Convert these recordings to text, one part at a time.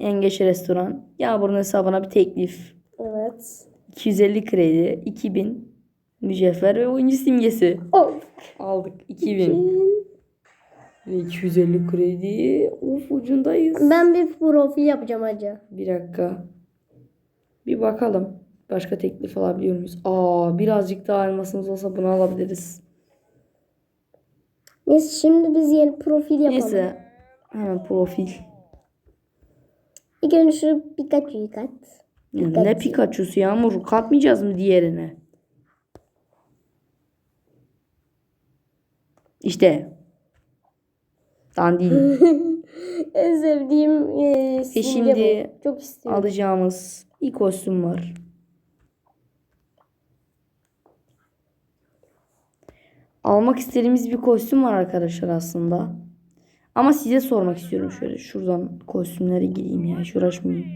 Yengeç Restoran. Yağmur'un hesabına bir teklif. Evet. 250 kredi. 2000 mücevher ve oyuncu simgesi. Oh. Aldık. 2000. Ve 250 kredi. Of ucundayız. Ben bir profil yapacağım hacı. Bir dakika. Bir bakalım. Başka teklif alabiliyor muyuz? Aa birazcık daha elmasımız olsa bunu alabiliriz. Neyse şimdi biz yeni profil yapalım. Neyse. Hemen profil. İlk önce şu Pikachu'yu kat. Pikachu. ne Pikachu'su Yağmur? Katmayacağız mı diğerine? İşte. Dandin. En sevdiğim e, simge şimdi bu. Çok istiyorum. Alacağımız bir kostüm var. Almak istediğimiz bir kostüm var arkadaşlar aslında. Ama size sormak istiyorum şöyle. Şuradan kostümlere gireyim ya. Hiç uğraşmayayım.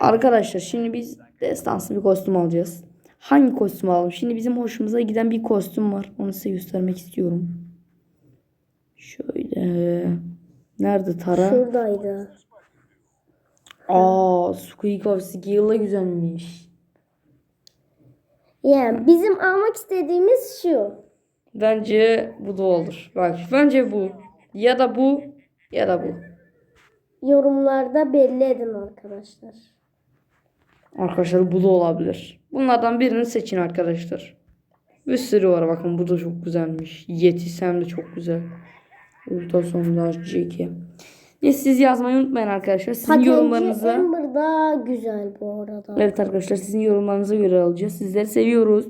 Arkadaşlar şimdi biz destansı bir kostüm alacağız. Hangi kostüm alalım? Şimdi bizim hoşumuza giden bir kostüm var. Onu size göstermek istiyorum. Şöyle. Nerede Tara? Şuradaydı. Aa, Squeak of Skill'la güzelmiş. Yani bizim almak istediğimiz şu. Bence bu da olur. Bak bence bu. Ya da bu ya da bu. Yorumlarda belli edin arkadaşlar. Arkadaşlar bu da olabilir. Bunlardan birini seçin arkadaşlar. Bir sürü var bakın bu da çok güzelmiş. Yeti hem de çok güzel. Ultra sondaj JK. Neyse siz yazmayı unutmayın arkadaşlar. Sizin Patenci yorumlarınızı. Amber da güzel bu arada. Evet arkadaşlar sizin yorumlarınıza göre alacağız. Sizleri seviyoruz.